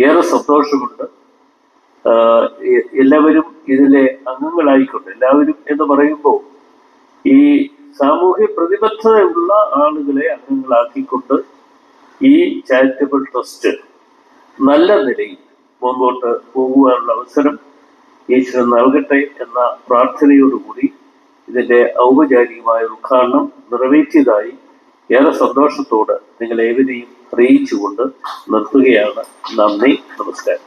ഏറെ സന്തോഷമുണ്ട്. എല്ലാവരും ഇതിലെ അംഗങ്ങളായിക്കൊണ്ട് എല്ലാവരും എന്ന് പറയുമ്പോൾ ഈ സാമൂഹ്യ പ്രതിബദ്ധതയുള്ള ആളുകളെ അംഗങ്ങളാക്കിക്കൊണ്ട് ഈ ചാരിറ്റബിൾ ട്രസ്റ്റ് നല്ല നിലയിൽ മുമ്പോട്ട് പോകുവാനുള്ള അവസരം ഈശ്വരൻ നൽകട്ടെ എന്ന പ്രാർത്ഥനയോടുകൂടി ഇതിന്റെ ഔപചാരികമായ ഉദ്ഘാടനം നിറവേറ്റിയതായി ഏറെ സന്തോഷത്തോട് നിങ്ങൾ ഏവരെയും അറിയിച്ചുകൊണ്ട് നിർത്തുകയാണ് നന്ദി നമസ്കാരം